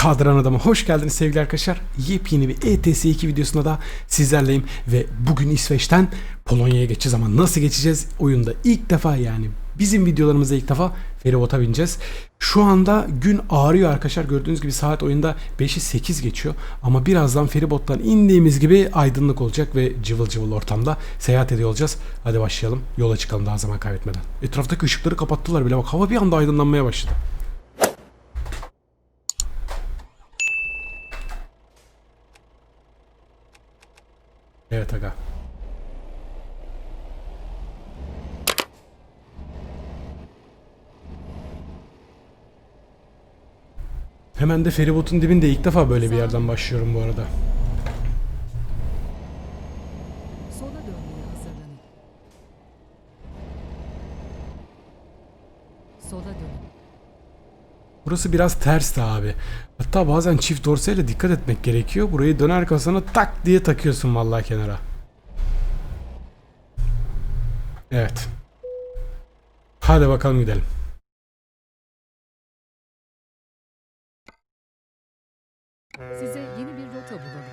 Kadran Adam'a hoş geldiniz sevgili arkadaşlar. Yepyeni bir ETS2 videosunda da sizlerleyim ve bugün İsveç'ten Polonya'ya geçeceğiz ama nasıl geçeceğiz? Oyunda ilk defa yani bizim videolarımızda ilk defa feribota bineceğiz. Şu anda gün ağrıyor arkadaşlar. Gördüğünüz gibi saat oyunda 5'i 8 geçiyor. Ama birazdan feribottan indiğimiz gibi aydınlık olacak ve cıvıl cıvıl ortamda seyahat ediyor olacağız. Hadi başlayalım. Yola çıkalım daha zaman kaybetmeden. Etraftaki ışıkları kapattılar bile. Bak hava bir anda aydınlanmaya başladı. Evet. Hemen de feribotun dibinde ilk defa böyle bir yerden başlıyorum bu arada. Sola dönün. Burası biraz tersti abi. Hatta bazen çift dorseyle dikkat etmek gerekiyor. Burayı döner kasana tak diye takıyorsun vallahi kenara. Evet. Hadi bakalım gidelim. Size yeni bir rota bulalım.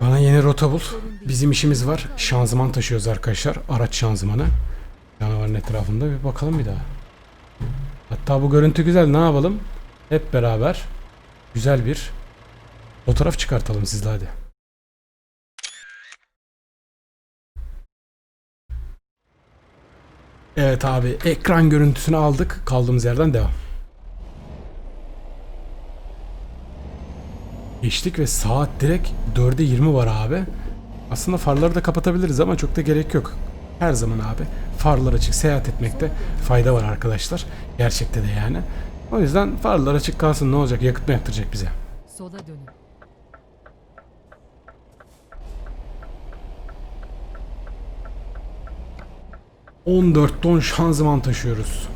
Bana yeni rota bul. Bizim işimiz var. Şanzıman taşıyoruz arkadaşlar. Araç şanzımanı. Canavarın etrafında bir bakalım bir daha. Hatta bu görüntü güzel. Ne yapalım? Hep beraber güzel bir fotoğraf çıkartalım sizle hadi. Evet abi ekran görüntüsünü aldık. Kaldığımız yerden devam. Geçtik ve saat direkt 4'e 20 var abi. Aslında farları da kapatabiliriz ama çok da gerek yok. Her zaman abi farlar açık seyahat etmekte fayda var arkadaşlar. Gerçekte de yani. O yüzden farlar açık kalsın ne olacak yakıt mı yaktıracak bize? Sola dönün. ...14 ton şanzıman taşıyoruz.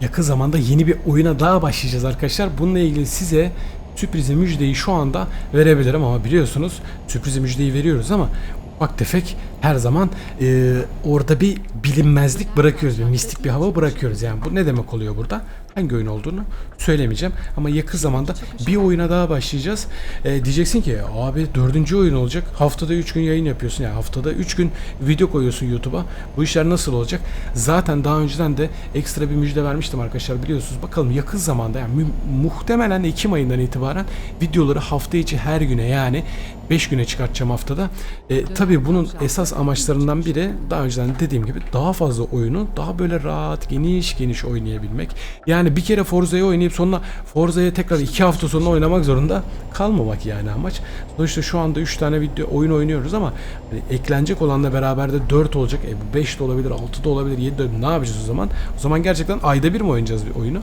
Yakın zamanda yeni bir oyuna daha başlayacağız arkadaşlar. Bununla ilgili size sürprizi müjdeyi şu anda verebilirim ama biliyorsunuz sürprizi müjdeyi veriyoruz ama ufak tefek her zaman e, orada bir bilinmezlik bırakıyoruz. Bir mistik bir hava bırakıyoruz. Yani bu ne demek oluyor burada? Hangi oyun olduğunu söylemeyeceğim. Ama yakın zamanda bir oyuna daha başlayacağız. E, diyeceksin ki abi dördüncü oyun olacak. Haftada 3 gün yayın yapıyorsun. Yani haftada 3 gün video koyuyorsun YouTube'a. Bu işler nasıl olacak? Zaten daha önceden de ekstra bir müjde vermiştim arkadaşlar biliyorsunuz. Bakalım yakın zamanda yani mu- muhtemelen Ekim ayından itibaren videoları hafta içi her güne yani 5 güne çıkartacağım haftada. E, tabii bunun esas amaçlarından biri daha önceden dediğim gibi daha fazla oyunu daha böyle rahat geniş geniş oynayabilmek. Yani bir kere Forza'yı oynayıp sonra Forza'ya tekrar 2 hafta sonra oynamak zorunda kalmamak yani amaç. Sonuçta şu anda 3 tane video oyun oynuyoruz ama hani eklenecek olanla beraber de 4 olacak. E bu 5 de olabilir, 6 da olabilir, 7 de olabilir. Ne yapacağız o zaman? O zaman gerçekten ayda bir mi oynayacağız bir oyunu?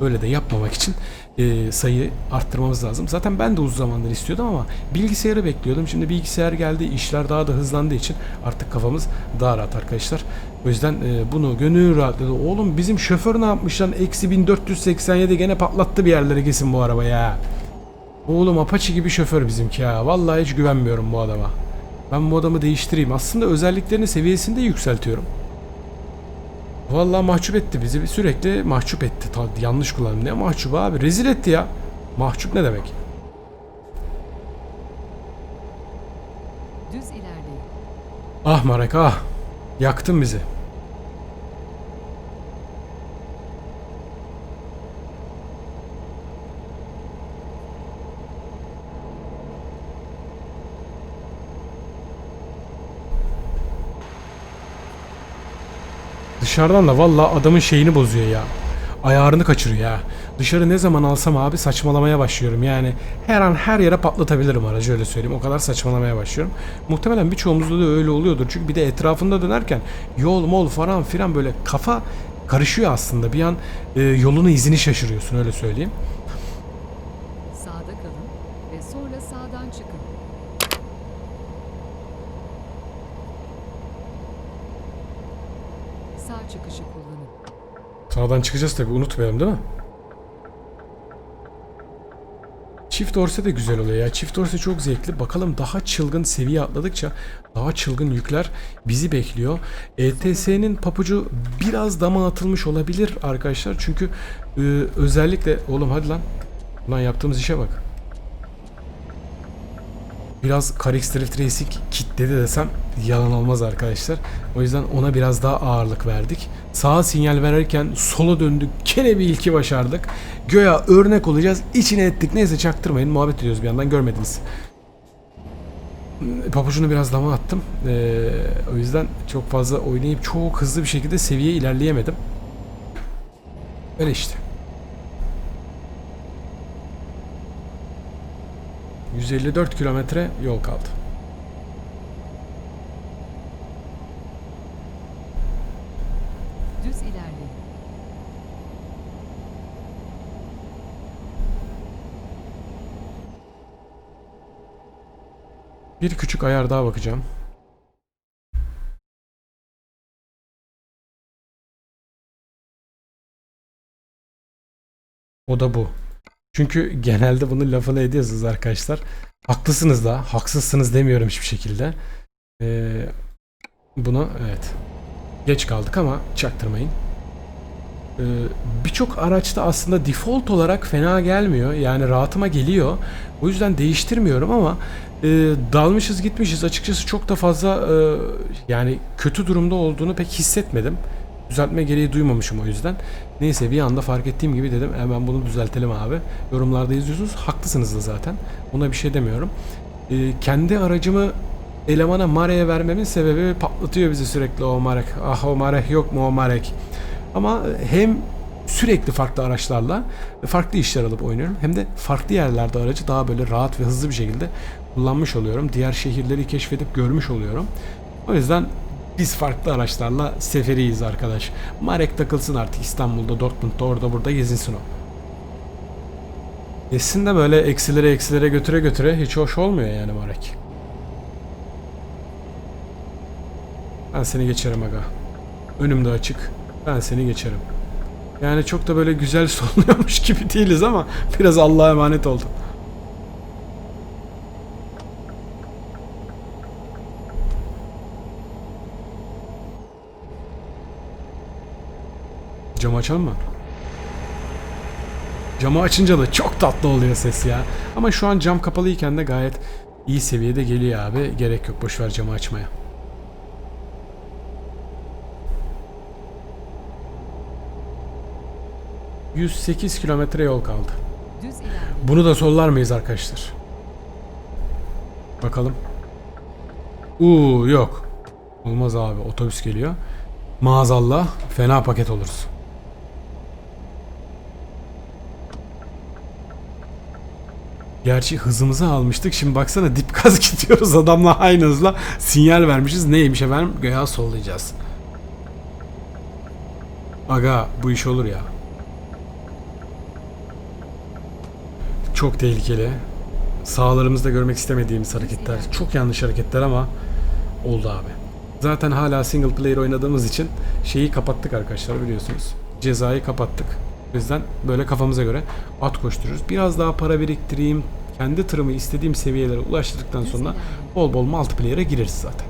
Böyle de yapmamak için e, sayı arttırmamız lazım. Zaten ben de uzun zamandır istiyordum ama bilgisayarı bekliyordum. Şimdi bilgisayar geldi, işler daha da hızlandığı için artık kafamız daha rahat arkadaşlar. O yüzden e, bunu gönül rahatladı. Oğlum bizim şoför ne yapmış lan? Eksi 1487 gene patlattı bir yerlere kesin bu araba ya. Oğlum Apache gibi şoför bizimki ya. Vallahi hiç güvenmiyorum bu adama. Ben bu adamı değiştireyim. Aslında özelliklerini seviyesini de yükseltiyorum. Vallahi mahcup etti bizi. Sürekli mahcup etti. Yanlış kullandım. Ne mahcup abi? Rezil etti ya. Mahcup ne demek? Düz ilerleyin. Ah Marek ah. Yaktın bizi. Dışarıdan da vallahi adamın şeyini bozuyor ya. Ayarını kaçırıyor ya. Dışarı ne zaman alsam abi saçmalamaya başlıyorum. Yani her an her yere patlatabilirim aracı öyle söyleyeyim. O kadar saçmalamaya başlıyorum. Muhtemelen birçoğumuzda da öyle oluyordur. Çünkü bir de etrafında dönerken yol mol falan filan böyle kafa karışıyor aslında. Bir an e, yolunu izini şaşırıyorsun öyle söyleyeyim. Sağda kalın ve sonra sağdan çıkın. Sağ çıkışı kullanın. Sağdan çıkacağız tabii unutmayalım değil mi? Çift dorse de güzel oluyor ya. Çift dorse çok zevkli. Bakalım daha çılgın seviye atladıkça daha çılgın yükler bizi bekliyor. ETS'nin papucu biraz dama atılmış olabilir arkadaşlar. Çünkü e, özellikle oğlum hadi lan. Lan yaptığımız işe bak. Biraz Carix Drift Racing kitledi desem yalan olmaz arkadaşlar. O yüzden ona biraz daha ağırlık verdik. Sağa sinyal verirken sola döndük. Gene bir ilki başardık. Göya örnek olacağız. İçine ettik. Neyse çaktırmayın. Muhabbet ediyoruz bir yandan görmediniz. Papucunu biraz dama attım. Ee, o yüzden çok fazla oynayıp çok hızlı bir şekilde seviye ilerleyemedim. Öyle işte. 154 kilometre yol kaldı. Bir küçük ayar daha bakacağım. O da bu. Çünkü genelde bunun lafını ediyorsunuz arkadaşlar. Haklısınız da, haksızsınız demiyorum hiçbir şekilde. Ee, bunu evet. Geç kaldık ama çaktırmayın. Ee, Birçok araçta aslında default olarak fena gelmiyor. Yani rahatıma geliyor. O yüzden değiştirmiyorum ama e, dalmışız gitmişiz. Açıkçası çok da fazla e, yani kötü durumda olduğunu pek hissetmedim. Düzeltme gereği duymamışım o yüzden. Neyse bir anda fark ettiğim gibi dedim hemen bunu düzeltelim abi. Yorumlarda yazıyorsunuz. Haklısınız da zaten. Ona bir şey demiyorum. E, kendi aracımı elemana Mare'ye vermemin sebebi patlatıyor bizi sürekli o Marek. Ah o Marek yok mu o Marek. Ama hem sürekli farklı araçlarla farklı işler alıp oynuyorum. Hem de farklı yerlerde aracı daha böyle rahat ve hızlı bir şekilde kullanmış oluyorum. Diğer şehirleri keşfedip görmüş oluyorum. O yüzden biz farklı araçlarla seferiyiz arkadaş. Marek takılsın artık İstanbul'da, Dortmund'da, orada burada gezinsin o. Gezsin de böyle eksilere eksilere götüre götüre hiç hoş olmuyor yani Marek. Ben seni geçerim aga. Önümde açık. Ben seni geçerim. Yani çok da böyle güzel soluyormuş gibi değiliz ama biraz Allah'a emanet oldum. Açalım mı? Camı açınca da çok tatlı oluyor ses ya. Ama şu an cam kapalıyken de gayet iyi seviyede geliyor abi. Gerek yok boşver camı açmaya. ...108 kilometre yol kaldı. Bunu da sollar mıyız arkadaşlar? Bakalım. Uuu yok. Olmaz abi otobüs geliyor. Maazallah fena paket oluruz. Gerçi hızımızı almıştık. Şimdi baksana dip gaz gidiyoruz adamla aynı hızla sinyal vermişiz. Neymiş efendim? Göya sollayacağız. Aga bu iş olur ya. Çok tehlikeli. Sağlarımızda görmek istemediğimiz hareketler. Çok yanlış hareketler ama oldu abi. Zaten hala single player oynadığımız için şeyi kapattık arkadaşlar biliyorsunuz. Cezayı kapattık. O yüzden böyle kafamıza göre at koşturuyoruz. Biraz daha para biriktireyim. Kendi tırımı istediğim seviyelere ulaştırdıktan sonra bol bol multiplayer'e gireriz zaten.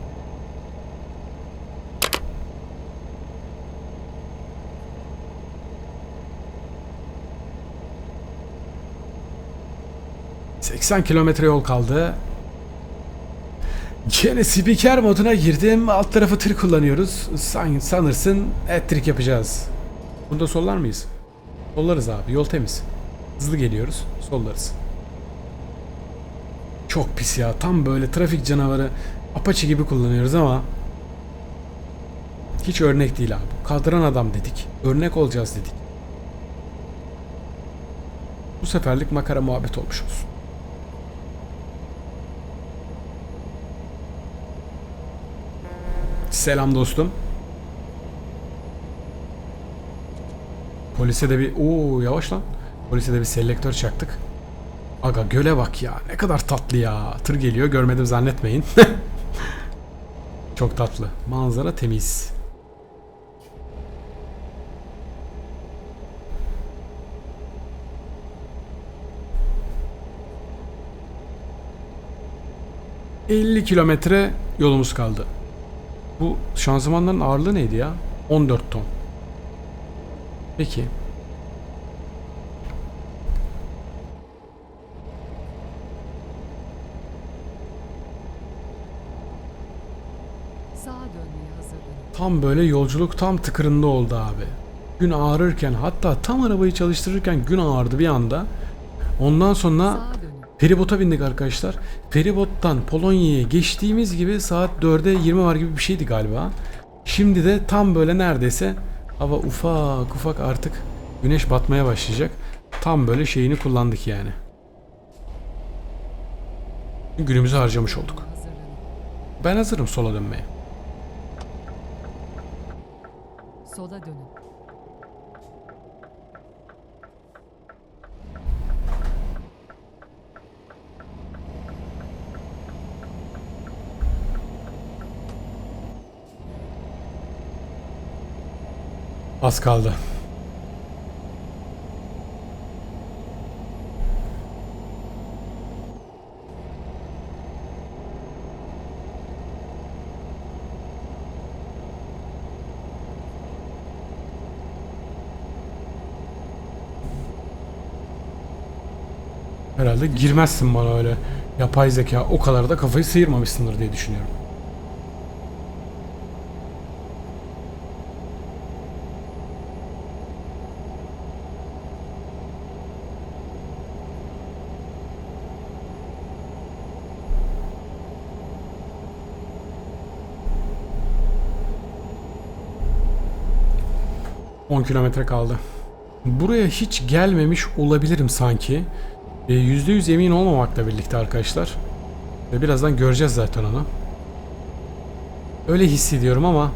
...80 kilometre yol kaldı. Gene spiker moduna girdim. Alt tarafı tır kullanıyoruz. San, sanırsın etrik yapacağız. Bunda sollar mıyız? Sollarız abi. Yol temiz. Hızlı geliyoruz. Sollarız. Çok pis ya. Tam böyle trafik canavarı Apache gibi kullanıyoruz ama hiç örnek değil abi. Kaldıran adam dedik. Örnek olacağız dedik. Bu seferlik makara muhabbet olmuş olsun. Selam dostum. Polise de bir... Oo yavaş lan. Polise de bir selektör çaktık. Aga göle bak ya. Ne kadar tatlı ya. Tır geliyor görmedim zannetmeyin. Çok tatlı. Manzara temiz. ...50 kilometre yolumuz kaldı. Bu şanzımanların ağırlığı neydi ya? 14 ton. Peki. Tam böyle yolculuk tam tıkırında oldu abi. Gün ağrırken hatta tam arabayı çalıştırırken gün ağrıdı bir anda. Ondan sonra feribota bindik arkadaşlar. Feribottan Polonya'ya geçtiğimiz gibi saat 4'e 20 var gibi bir şeydi galiba. Şimdi de tam böyle neredeyse hava ufak ufak artık güneş batmaya başlayacak. Tam böyle şeyini kullandık yani. Günümüzü harcamış olduk. Ben hazırım sola dönmeye. Sola dönün. Az kaldı. Herhalde girmezsin bana öyle yapay zeka o kadar da kafayı sıyırmamışsındır diye düşünüyorum. ...10 kilometre kaldı. Buraya hiç gelmemiş olabilirim sanki. E, %100 emin olmamakla birlikte arkadaşlar. Ve birazdan göreceğiz zaten onu. Öyle hissediyorum ama...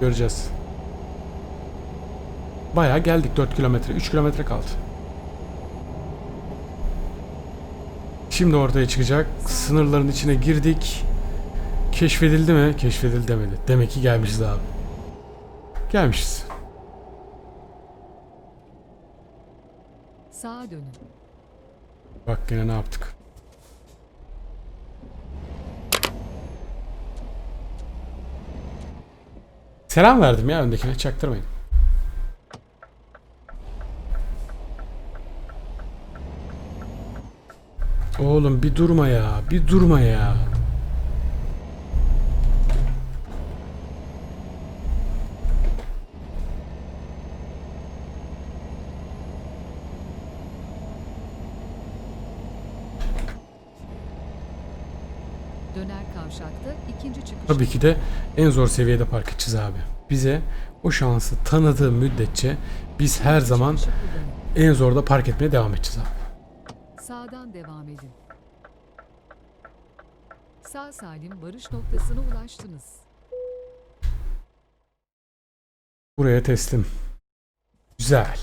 ...göreceğiz. Bayağı geldik 4 kilometre. 3 kilometre kaldı. Şimdi ortaya çıkacak. Sınırların içine girdik. Keşfedildi mi? Keşfedildi demedi. Demek ki gelmişiz abi. Gelmişiz. Sağa dönün. Bak yine ne yaptık. Selam verdim ya öndekine çaktırmayın. Oğlum bir durma ya, bir durma ya. Döner kavşakta ikinci çıkış. Tabii ki de en zor seviyede park edeceğiz abi. Bize o şansı tanıdığı müddetçe biz her zaman en zorda park etmeye devam edeceğiz abi. Sağdan devam edin. Sağ salim varış noktasına ulaştınız. Buraya teslim. Güzel.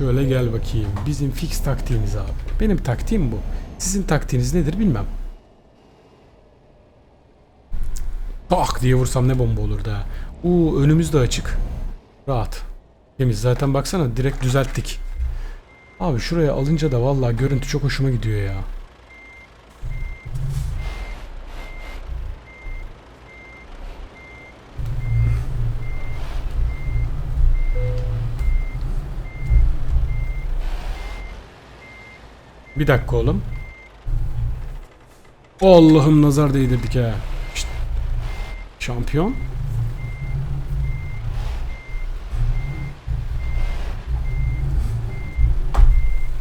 Şöyle gel bakayım. Bizim fix taktiğimiz abi. Benim taktiğim bu. Sizin taktiğiniz nedir bilmem. Tak diye vursam ne bomba olurdu ha. Uuu önümüz de açık. Rahat. Temiz. Zaten baksana direkt düzelttik. Abi şuraya alınca da vallahi görüntü çok hoşuma gidiyor ya. Bir dakika oğlum. Allah'ım nazar değdirdik ha. Şşt. Şampiyon.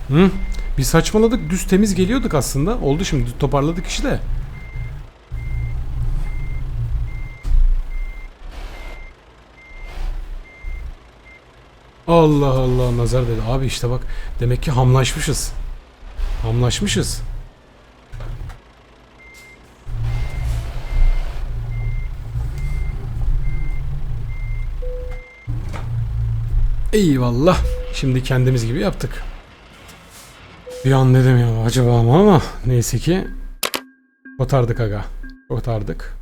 Hı? Bir saçmaladık düz temiz geliyorduk aslında. Oldu şimdi toparladık işte. Allah Allah nazar dedi. Abi işte bak demek ki hamlaşmışız. Hamlaşmışız. Eyvallah. Şimdi kendimiz gibi yaptık. Bir an dedim ya acaba mı ama neyse ki kotardık aga. Kotardık.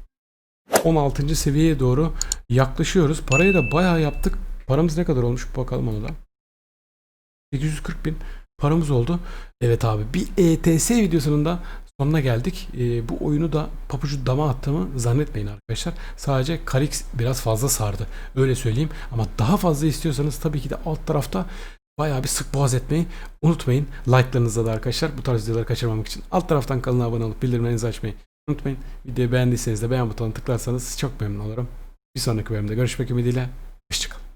16. seviyeye doğru yaklaşıyoruz. Parayı da bayağı yaptık. Paramız ne kadar olmuş bakalım ona da. 840 bin. Paramız oldu. Evet abi bir ETS videosunun da sonuna geldik. Ee, bu oyunu da papucu dama attığımı zannetmeyin arkadaşlar. Sadece Kalix biraz fazla sardı. Öyle söyleyeyim. Ama daha fazla istiyorsanız tabii ki de alt tarafta bayağı bir sık boğaz etmeyi unutmayın. Like'larınızla da arkadaşlar bu tarz videoları kaçırmamak için alt taraftan kanala abone olup bildirimlerinizi açmayı unutmayın. Videoyu beğendiyseniz de beğen butonuna tıklarsanız çok memnun olurum. Bir sonraki bölümde görüşmek ümidiyle. Hoşçakalın.